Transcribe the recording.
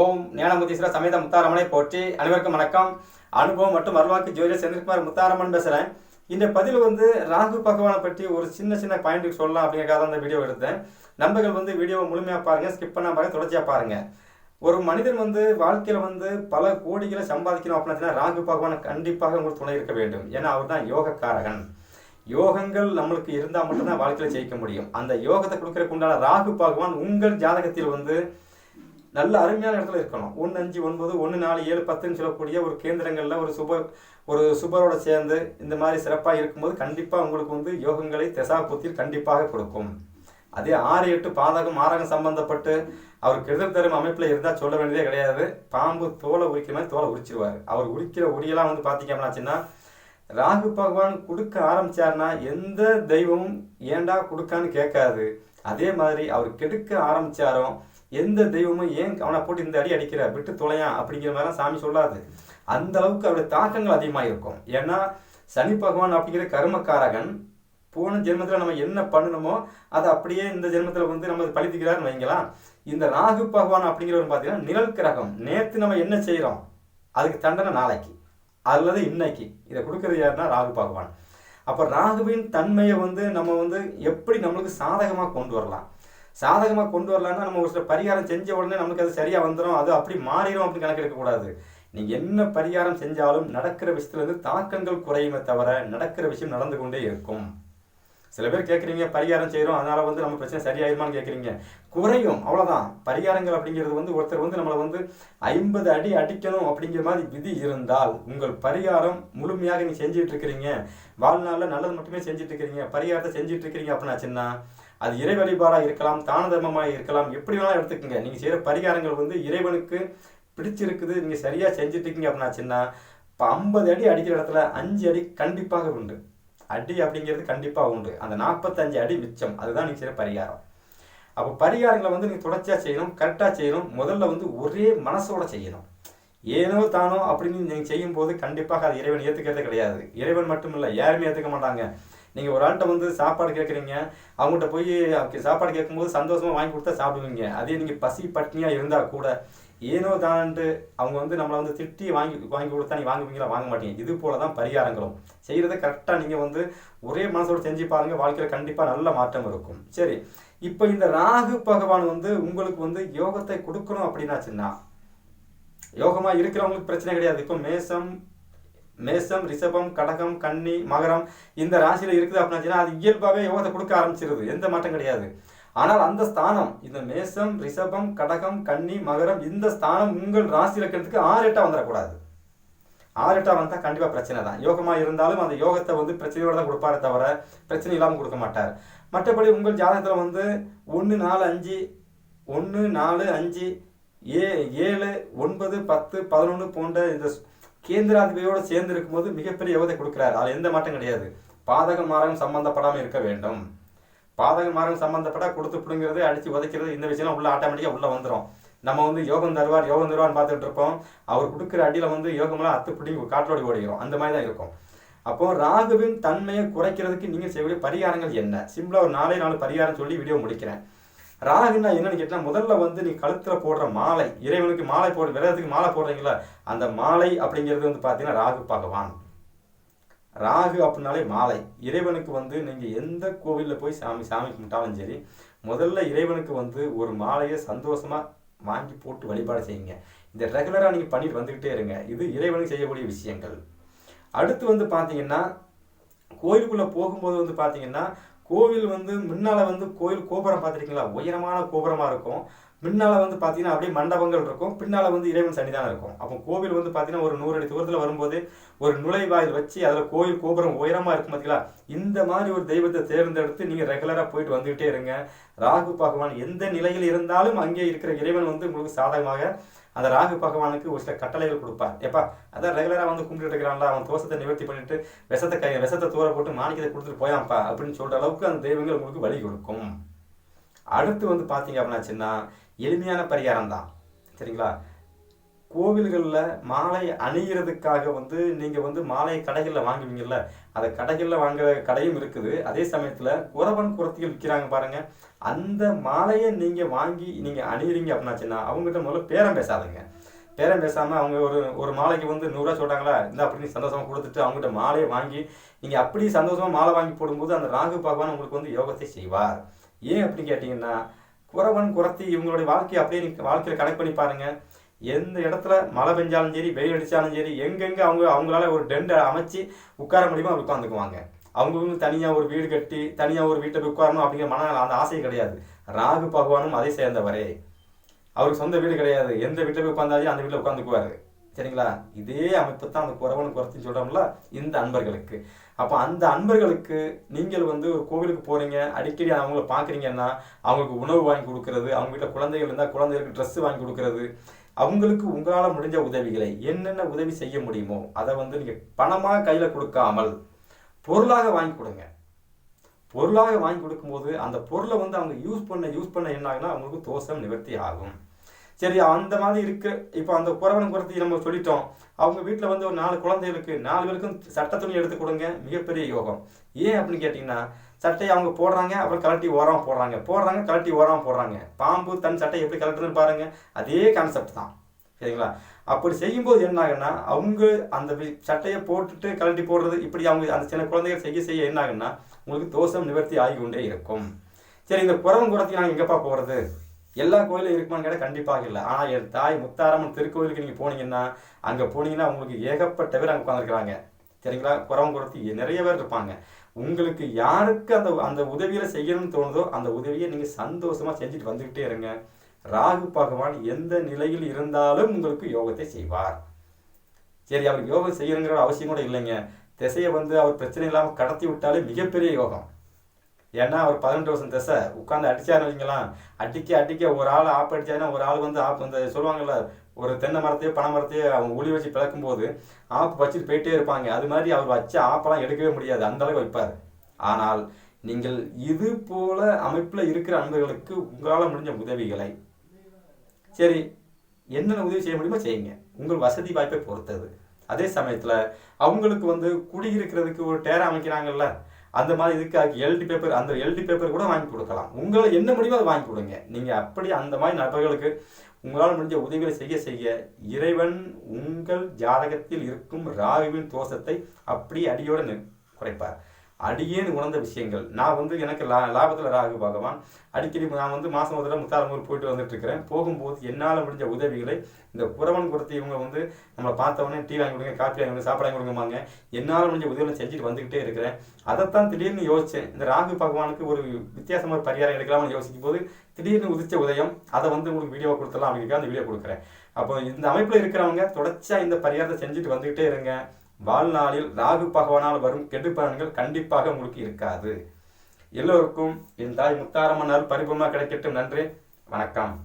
ஓம் ஞானமுதீஸ்வர சமேத முத்தாரமனை போற்றி அனைவருக்கும் வணக்கம். அனுபவம் மற்றும் அருள்வாக்கு ஜோதிடர் செந்தில்குமார் முத்தாரமன் பேசுகிறேன் இந்த பதில் வந்து ராகு பகவானை பற்றி ஒரு சின்ன சின்ன பாயிண்ட் சொல்லலாம் அப்படிங்கிறக்காக அந்த வீடியோ எடுத்தேன். நண்பர்கள் வந்து வீடியோவை முழுமையாக பாருங்கள் ஸ்கிப் பண்ணாம பாருங்கள் தொடர்ச்சியாக பாருங்கள் ஒரு மனிதன் வந்து வாழ்க்கையில் வந்து பல கோடிகளை சம்பாதிக்கணும் அப்படின்னா ராகு பகவான் கண்டிப்பாக உங்களுக்கு துணை இருக்க வேண்டும். ஏன்னா அவர் தான் யோகக்காரகன். யோகங்கள் நம்மளுக்கு இருந்தால் மட்டும்தான் வாழ்க்கையில் ஜெயிக்க முடியும். அந்த யோகத்தை கொடுக்கறதுக்கு உண்டான ராகு பகவான் உங்கள் ஜாதகத்தில் வந்து நல்ல அருமையான இடத்துல இருக்கணும். ஒன்று அஞ்சு ஒன்பது ஒன்று நாலு ஏழு பத்துன்னு சொல்லக்கூடிய ஒரு கேந்திரங்களில் ஒரு சுப ஒரு சுபரோட சேர்ந்து இந்த மாதிரி சிறப்பாக இருக்கும்போது கண்டிப்பாக உங்களுக்கு வந்து யோகங்களை திசா கண்டிப்பாக கொடுக்கும். அதே ஆறு எட்டு பாதகம் ஆரகம் சம்பந்தப்பட்டு அவர் கெடுதல் தரும் அமைப்பில் இருந்தால் சொல்ல வேண்டியதே கிடையாது. பாம்பு தோலை உரிக்கிற மாதிரி தோலை உரிச்சிருவார். அவர் உரிக்கிற உரியெல்லாம் வந்து பார்த்தீங்க அப்படின்னாச்சுன்னா ராகு பகவான் கொடுக்க ஆரம்பிச்சார்னா எந்த தெய்வமும் ஏண்டா கொடுக்கான்னு கேட்காது. அதே மாதிரி அவர் கெடுக்க ஆரம்பிச்சாரோ எந்த தெய்வமும் ஏன் அவனை போட்டு இந்த அடி அடிக்கிற? விட்டு தொலையான் அப்படிங்கிற மாதிரிலாம் சாமி சொல்லாது. அந்த அளவுக்கு அவருடைய தாக்கங்கள் அதிகமாக இருக்கும். ஏன்னா சனி பகவான் அப்படிங்கிற கர்மக்காரகன் போன ஜென்மத்தில் நம்ம என்ன பண்ணணுமோ அதை அப்படியே இந்த ஜென்மத்தில் வந்து நம்ம பழித்துக்கிறார்னு வைங்களாம் இந்த ராகு பகவான் அப்படிங்கிறவர் பார்த்தீங்கன்னா நிழல் கிரகம். நேற்று நம்ம என்ன செய்கிறோம் அதுக்கு தண்டனை நாளைக்கு. அல்லது இன்னைக்கு. இதை கொடுக்கறது யாருன்னா ராகு பகவான். அப்போ ராகுவின் தன்மையை வந்து நம்ம வந்து எப்படி நம்மளுக்கு சாதகமாக கொண்டு வரலாம்? சாதகமாக கொண்டு வரலான்னா நம்ம ஒரு சில பரிகாரம் செஞ்ச உடனே நமக்கு அது சரியாக வந்துடும் அது அப்படி மாறிடும் அப்படின்னு கணக்கெடுக்கக்கூடாது. நீங்கள் என்ன பரிகாரம் செஞ்சாலும் நடக்கிற விஷயத்துலேருந்து தாக்கங்கள் குறையுமே தவிர நடக்கிற விஷயம் நடந்து கொண்டே இருக்கும். சில பேர் கேட்குறீங்க பரிகாரம் செய்கிறோம் அதனால் வந்து நம்ம பிரச்சனை சரியாயிருமான்னு கேட்குறீங்க குறையும் அவ்வளோதான் பரிகாரங்கள் அப்படிங்கிறது வந்து ஒருத்தர் வந்து நம்மளை வந்து ஐம்பது அடி அடிக்கணும் அப்படிங்கிற மாதிரி விதி இருந்தால் உங்கள் பரிகாரம் முழுமையாக நீங்கள் செஞ்சுட்டு இருக்கிறீங்க. வாழ்நாளில் நல்லது மட்டுமே செஞ்சுட்டு இருக்கிறீங்க. பரிகாரத்தை செஞ்சுட்டு இருக்கிறீங்க அப்படின்னாச்சுன்னா அது இறை வழிபாடாக இருக்கலாம் தான தர்மமாக இருக்கலாம் எப்படி வேணாலும் எடுத்துக்கோங்க. நீங்கள் செய்கிற பரிகாரங்கள் வந்து இறைவனுக்கு பிடிச்சிருக்குது நீங்கள் சரியாக செஞ்சுட்டு இருக்கீங்க அப்படின்னாச்சுன்னா இப்போ ஐம்பது அடி அடிக்கிற இடத்துல அஞ்சு அடி கண்டிப்பாக உண்டு. அடி அப்படிங்கிறது கண்டிப்பாக உண்டு. அந்த நாற்பத்தஞ்சு அடி மிச்சம். அதுதான் நீங்கள் செய்கிற பரிகாரம். அப்போ பரிகாரங்களை வந்து நீங்கள் தொடர்ச்சியாக செய்யணும் கரெக்டாக செய்யணும். முதல்ல வந்து ஒரே மனசோட செய்யணும். ஏனோ தானோ அப்படின்னு நீங்கள் செய்யும்போது கண்டிப்பாக அது இறைவன் ஏற்றுக்கிறதே கிடையாது. இறைவன் மட்டும் இல்லை யாருமே ஏற்றுக்க மாட்டாங்க. நீங்கள் ஒரு ஆள்கிட்ட வந்து சாப்பாடு கேட்குறீங்க அவங்ககிட்ட போய் சாப்பாடு கேட்கும்போது சந்தோஷமாக வாங்கி கொடுத்தா சாப்பிடுவீங்க. அதே நீங்கள் பசி பட்னியாக இருந்தால் கூட ஏனோ தான்ட்டு அவங்க வந்து நம்மளை வந்து திட்டி வாங்கி வாங்கி கொடுத்தா நீ வாங்குவீங்களா? வாங்க மாட்டீங்க. இது போல தான் பரிகாரங்களும் செய்கிறத கரெக்டாக நீங்கள் வந்து ஒரே மனசோடு செஞ்சு பாருங்கள் வாழ்க்கையில் கண்டிப்பாக நல்ல மாற்றம் இருக்கும். சரி இப்போ இந்த ராகு பகவான் வந்து உங்களுக்கு வந்து யோகத்தை கொடுக்கணும் அப்படின்னாச்சுன்னா யோகமாக இருக்கிறவங்களுக்கு பிரச்சனை கிடையாது. இப்போ மேசம் மேசம் ரிஷபம் கடகம் கன்னி மகரம் இந்த ராசியில் இருக்குது அப்படின்னா அது இயல்பாகவே யோகத்தை கொடுக்க ஆரம்பிச்சிருது. எந்த மாற்றம் கிடையாது. ஆனால் அந்த ஸ்தானம் இந்த மேசம் ரிஷபம் கடகம் கன்னி மகரம் இந்த ஸ்தானம் உங்கள் ராசி இருக்கிறதுக்கு ஆறு எட்டா வந்துடக்கூடாது. ஆறு எட்டாக வந்தால் கண்டிப்பாக பிரச்சனை தான். யோகமாக இருந்தாலும் அந்த யோகத்தை வந்து பிரச்சனையோட தான் கொடுப்பாரே தவிர பிரச்சனை இல்லாமல் கொடுக்க மாட்டார். மற்றபடி உங்கள் ஜாதகத்தில் வந்து ஒன்று நாலு அஞ்சு ஒன்று நாலு அஞ்சு ஏ ஏழு ஒன்பது பத்து பதினொன்று போன்ற இந்த கேந்திராதிபதியோடு சேர்ந்து இருக்கும்போது மிகப்பெரிய யோகத்தை கொடுக்குறாரு. அதில் எந்த மாற்றம் கிடையாது. பாதக மாரகம் சம்பந்தப்படாமல் இருக்க வேண்டும். பாதக மாரகம் சம்பந்தப்பட்டா கொடுத்து பிடுங்கிறது அடித்து உதைக்கிறது இந்த விஷயம்லாம் உள்ள ஆட்டோமேட்டிக்காக உள்ளே வந்துடும் நம்ம வந்து யோகம் தருவார் யோகம் தருவார்னு பார்த்துட்டு இருப்போம். அவர் கொடுக்குற அடியில் வந்து யோகமெல்லாம் அத்து பிடிங்கி காற்றோடி ஓடிக்கிறோம் அந்த மாதிரி தான் இருக்கும். அப்போ ராகுவின் தன்மையை குறைக்கிறதுக்கு நீங்கள் செய்யக்கூடிய பரிகாரங்கள் என்ன? சிம்பிளாக ஒரு நாலே நாலு பரிகாரம் சொல்லி வீடியோ முடிக்கிறேன். ராகுன்னா என்னன்னு கேட்டால் முதல்ல வந்து நீ கழுத்தில் போடுற மாலை இறைவனுக்கு மாலை போடு விரதத்துக்கு மாலை போடுறீங்களா? அந்த மாலை அப்படிங்கிறது வந்து பார்த்தீங்கன்னா ராகு பகவான். ராகு அப்படின்னாலே மாலை. இறைவனுக்கு வந்து நீங்கள் எந்த கோவிலில் போய் சாமி சாமி கும்பிட்டாலும் சரி முதல்ல இறைவனுக்கு வந்து ஒரு மாலையை சந்தோஷமாக வாங்கி போட்டு வழிபாடு செய்யுங்க. இந்த ரெகுலராக நீங்கள் பண்ணிட்டு வந்துக்கிட்டே இருங்க. இது இறைவனுக்கு செய்யக்கூடிய விஷயங்கள். அடுத்து வந்து பார்த்தீங்கன்னா கோயிலுக்குள்ளே போகும்போது வந்து பார்த்தீங்கன்னா கோவில் வந்து முன்னால் வந்து கோயில் கோபுரம் பார்த்துருக்கீங்களா? உயரமான கோபுரமாக இருக்கும். முன்னால் வந்து பார்த்தீங்கன்னா அப்படியே மண்டபங்கள் இருக்கும். பின்னால் வந்து இறைவன் சன்னிதானம் இருக்கும். அப்போ கோவில் வந்து பார்த்தீங்கன்னா ஒரு நூறு அடி தூரத்தில் வரும்போது ஒரு நுழைவாயில் வச்சு அதில் கோயில் கோபுரம் உயரமாக இருக்கும் பார்த்தீங்களா இந்த மாதிரி ஒரு தெய்வத்தை தேர்ந்தெடுத்து நீங்கள் ரெகுலராக போயிட்டு வந்துக்கிட்டே இருங்க. ராகு பகவான் எந்த நிலையில் இருந்தாலும் அங்கே இருக்கிற இறைவன் வந்து உங்களுக்கு சாதகமாக அந்த ராகு பகவானுக்கு ஒரு சில கட்டளைகள் கொடுப்பார். எப்பா அதான் ரெகுலராக வந்து கும்பிட்டு இருக்கிறான்ல அவன் தோஷத்தை நிவர்த்தி பண்ணிட்டு விஷத்தை கை விஷத்தை தூர போட்டு மாணிக்கத்தை கொடுத்துட்டு போயாம்ப்பா அப்படின்னு சொல்கிற அளவுக்கு அந்த தெய்வங்கள் உங்களுக்கு வழி கொடுக்கும். அடுத்து வந்து பார்த்தீங்க அப்படின்னாச்சுன்னா எளிமையான பரிகாரம் தான் சரிங்களா? கோவில்களில் மாலை அணிகிறதுக்காக வந்து நீங்கள் வந்து மாலை கடைகளில் வாங்குவீங்கல்ல? அதை கடைகளில் வாங்குற கடையும் இருக்குது. அதே சமயத்தில் குறவன் குரத்திகள் விற்கிறாங்க பாருங்க. அந்த மாலையை நீங்கள் வாங்கி நீங்கள் அணியிறீங்க அப்படின்னாச்சுன்னா அவங்ககிட்ட முதல்ல பேரம் பேசாதுங்க. பேரம் பேசாமல் அவங்க ஒரு ஒரு மாலைக்கு வந்து நூறுரூவா சொல்கிறாங்களா இந்த அப்படின்னு சந்தோஷமாக கொடுத்துட்டு அவங்ககிட்ட மாலையை வாங்கி நீங்கள் அப்படி சந்தோஷமாக மாலை வாங்கி போடும்போது அந்த ராகு பகவான் உங்களுக்கு வந்து யோகத்தை செய்வார். ஏன் அப்படின்னு கேட்டிங்கன்னா குறவன் குரத்தி இவங்களுடைய வாழ்க்கையை அப்படியே நீங்கள் வாழ்க்கையில் கனெக்ட் பண்ணி பாருங்கள் எந்த இடத்துல மழை பெஞ்சாலும் சரி வெயில் அடித்தாலும் சரி எங்கெங்கே அவங்க அவங்களால ஒரு டெண்டை அமைச்சு உட்கார முடியுமோ அவர் உட்காந்துக்குவாங்க. அவங்களுக்கு தனியாக ஒரு வீடு கட்டி தனியாக ஒரு வீட்டை போய் உட்காரணும் அப்படிங்கிற மன அந்த ஆசை கிடையாது. ராகு பகவானும் அதை சேர்ந்தவரே. அவருக்கு சொந்த வீடு கிடையாது. எந்த வீட்டில் போய் உட்காந்தாலும் அந்த வீட்டில் உட்காந்துக்குவாரு. சரிங்களா? இதே அமைப்பு தான் அந்த குறவன் குறைச்சின்னு சொல்கிறோம்ல இந்த அன்பர்களுக்கு. அப்போ அந்த அன்பர்களுக்கு நீங்கள் வந்து ஒரு கோவிலுக்கு போகிறீங்க அடிக்கடி அவங்கள பார்க்குறீங்கன்னா அவங்களுக்கு உணவு வாங்கி கொடுக்கறது அவங்க வீட்டில் குழந்தைகள் இருந்தால் குழந்தைகளுக்கு ட்ரெஸ் வாங்கி கொடுக்கறது அவங்களுக்கு உங்களால் முடிஞ்ச உதவிகளை என்னென்ன உதவி செய்ய முடியுமோ அதை வந்து நீங்கள் பணமாக கையில் கொடுக்காமல் பொருளாக வாங்கி கொடுங்க. பொருளாக வாங்கி கொடுக்கும்போது அந்த பொருளை வந்து அவங்க யூஸ் பண்ண யூஸ் பண்ண என்ன ஆகுனா அவங்களுக்கு தோஷம் நிவர்த்தி ஆகும். சரி அந்த மாதிரி இருக்கு. இப்போ அந்த குறவன் குறத்தி நம்ம சொல்லிட்டோம். அவங்க வீட்டில் வந்து ஒரு நாலு குழந்தைகளுக்கு நாலு பேருக்கும் சட்ட துணி எடுத்து கொடுங்க. மிகப்பெரிய யோகம். ஏன் அப்படின்னு கேட்டிங்கன்னா சட்டையை அவங்க போடுறாங்க அப்புறம் கலட்டி ஓரம் போடுறாங்க. போடுறாங்க கலட்டி ஓரம் போடுறாங்க. பாம்பு தன் சட்டை எப்படி கலட்டுறதுன்னு பாருங்க. அதே கான்செப்ட் தான். சரிங்களா? அப்படி செய்யும்போது என்ன ஆகுன்னா அவங்க அந்த வி- சட்டையை போட்டுட்டு கழட்டி போடுறது இப்படி அவங்க அந்த சில குழந்தைகள் செய்ய செய்ய என்ன ஆகுன்னா உங்களுக்கு தோஷம் நிவர்த்தி ஆகி கொண்டே இருக்கும். சரி இந்த குறவன் குடத்துக்கு நாங்கள் எங்கப்பா போகிறது எல்லா கோயிலும் இருக்குமான்னு கேட்டால் கண்டிப்பாக இல்லை. ஆனால் என் தாய் முத்தாரம்மன் திருக்கோயிலுக்கு நீங்கள் போனீங்கன்னா அங்கே போனீங்கன்னா உங்களுக்கு ஏகப்பட்ட பேர் அங்கே உட்காந்துருக்குறாங்க சரிங்களா? குறவன் குறத்தி நிறைய பேர் இருப்பாங்க. உங்களுக்கு யாருக்கு அந்த அந்த உதவியில செய்யணும்னு தோணுதோ அந்த உதவியை நீங்கள் சந்தோஷமா செஞ்சுட்டு வந்துக்கிட்டே இருங்க. ராகு பகவான் எந்த நிலையில் இருந்தாலும் உங்களுக்கு யோகத்தை செய்வார். சரி அவர் யோகம் செய்யணுங்கிற அவசியம் கூட இல்லைங்க. திசையை வந்து அவர் பிரச்சனை இல்லாமல் கடத்தி விட்டாலே மிகப்பெரிய யோகம். ஏன்னா அவர் பதினெட்டு வருஷம் திசை. உட்காந்து அடிச்சாரு வைங்களாம் அடிக்க அடிக்க ஒரு ஆள் ஆப் அடிச்சாருன்னா ஒரு ஆள் வந்து ஆப் அந்த சொல்லுவாங்கல்ல ஒரு தென்னை மரத்தையோ பனை மரத்தையோ அவங்க உளி வச்சு பிளக்கும் போது ஆப்பு வச்சுட்டு போயிட்டே இருப்பாங்க. அது மாதிரி அவர் வச்ச ஆப்பெல்லாம் எடுக்கவே முடியாது. அந்த அளவுக்கு வைப்பார். ஆனால் நீங்கள் இது போல அமைப்பில் இருக்கிற அன்பர்களுக்கு உங்களால் முடிஞ்ச உதவிகளை சரி என்னென்ன உதவி செய்ய முடியுமோ செய்யுங்க. உங்கள் வசதி வாய்ப்பை பொறுத்தது. அதே சமயத்தில் அவங்களுக்கு வந்து குடியிருக்கிறதுக்கு ஒரு டேரா அமைக்கிறாங்கல்ல அந்த மாதிரி இதுக்காக எல்டி பேப்பர் அந்த எல்டி பேப்பர் கூட வாங்கி கொடுக்கலாம். உங்களை என்ன முடியுமோ அதை வாங்கி கொடுங்க. நீங்கள் அப்படி அந்த மாதிரி நபர்களுக்கு உங்களால் முடிஞ்ச உதவிகளை செய்ய செய்ய இறைவன் உங்கள் ஜாதகத்தில் இருக்கும் ராகுவின் தோஷத்தை அப்படி அடியோடு குறைப்பார். அடியேன்னு உணர்ந்த விஷயங்கள். நான் வந்து எனக்கு லா லாபத்தில் ராகு பகவான். அடிக்கடி நான் வந்து மாதம் முதல்ல முத்தாரமூர் போயிட்டு வந்துட்டு இருக்கிறேன் போகும்போது என்னால் முடிஞ்ச உதவிகளை இந்த புறவன் கொடுத்து இவங்க வந்து நம்மளை பார்த்தவொடனே டீ வாங்கி கொடுங்க காப்பி வாங்கி கொடுங்க சாப்பாடு வாங்கி கொடுங்கம்பாங்க. என்னால் முடிஞ்ச உதவிகளை செஞ்சுட்டு வந்துக்கிட்டே இருக்கிறேன். அதைத்தான் திடீர்னு யோசித்தேன் இந்த ராகு பகவானுக்கு ஒரு வித்தியாசமாக ஒரு பரிகாரம் எடுக்கலாம்னு யோசிக்கும் போது திடீர்னு உதிச்ச உதயம் அதை வந்து உங்களுக்கு வீடியோ கொடுத்துடலாம் அப்படிங்கிறதுக்காக அந்த வீடியோ கொடுக்குறேன். அப்போ இந்த அமைப்பில் இருக்கிறவங்க தொடர்ச்சியாக இந்த பரிகாரத்தை செஞ்சுட்டு வந்துக்கிட்டே இருங்க. வாழ்நாளில் ராகு பகவானால் வரும் கெடுபலன்கள் கண்டிப்பாக உங்களுக்கு இருக்காது. எல்லோருக்கும் என் தாய் முத்தாரம்மனால் பரிபூர்ணமாக கிடைக்கட்டும். நன்றி. வணக்கம்.